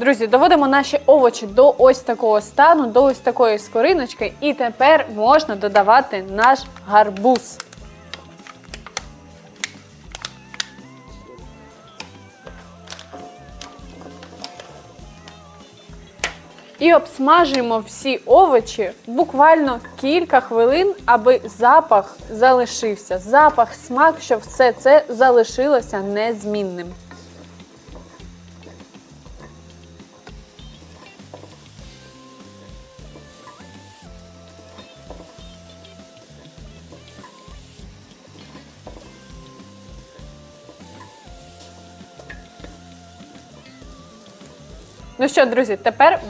Друзі, доводимо наші овочі до ось такого стану, до ось такої скориночки, і тепер можна додавати наш гарбуз. І обсмажуємо всі овочі буквально кілька хвилин, аби запах залишився. Запах, смак, щоб все це залишилося незмінним. Ну що, друзі, тепер